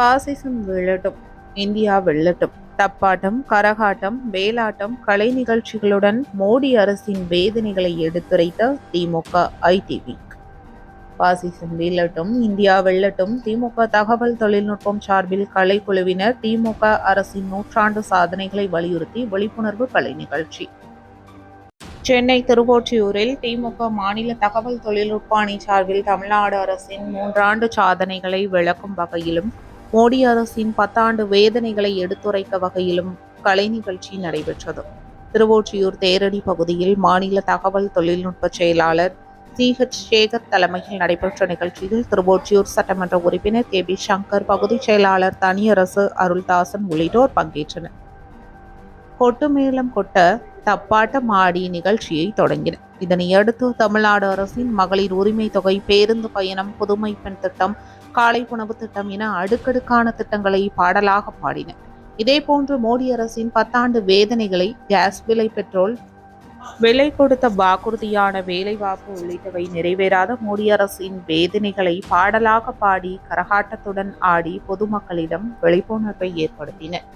பாசிசம் வீழட்டும் India வெல்லட்டும். தப்பாட்டம் கரகாட்டம் வேலாட்டம் கலை நிகழ்ச்சிகளுடன் மோடி அரசின் வேதனைகளை எடுத்துரைத்த திமுக ஐடிவி. பாசிசம் வீழட்டும் இந்தியா வெல்லட்டும். திமுக தகவல் தொழில்நுட்பம் சார்பில் கலைக்குழுவினர் திமுக அரசின் நூற்றாண்டு சாதனைகளை வலியுறுத்தி விழிப்புணர்வு கலை நிகழ்ச்சி. சென்னை திருவொற்றியூரில் திமுக மாநில தகவல் தொழில்நுட்ப அணி சார்பில் தமிழ்நாடு அரசின் மூன்றாண்டு சாதனைகளை விளக்கும் வகையிலும் மோடி அரசின் பத்தாண்டு வேதனைகளை எடுத்துரைக்க வகையிலும் கலை நிகழ்ச்சி நடைபெற்றது. திருவொற்றியூர் தேரடி பகுதியில் மாநில தகவல் தொழில்நுட்ப செயலாளர் சி. ஹெச் சேகர் தலைமையில் நடைபெற்ற நிகழ்ச்சியில் திருவொற்றியூர் சட்டமன்ற உறுப்பினர் கே. பி. சங்கர் பகுதி செயலாளர் தனியரசு அருள்தாசன் உள்ளிட்டோர் பங்கேற்றனர். கொட்டு மேளம் கொட்ட தப்பாட்டம் ஆடி நிகழ்ச்சியை தொடங்கின. இதனையடுத்து தமிழ்நாடு அரசின் மகளிர் உரிமை தொகை பேருந்து பயணம் புதுமை பெண் திட்டம் காலை உணவு திட்டம் என அடுக்கடுக்கான திட்டங்களை பாடலாக பாடினர் இதேபோன்று மோடி அரசின் பத்தாண்டு வேதனைகளை கேஸ் விலை பெட்ரோல் விலை கொடுத்த வாக்குறுதியான வேலைவாய்ப்பு உள்ளிட்டவை நிறைவேறாத மோடி அரசின் வேதனைகளை பாடலாக பாடி கரகாட்டத்துடன் ஆடி பொதுமக்களிடம் விழிப்புணர்வை ஏற்படுத்தினர்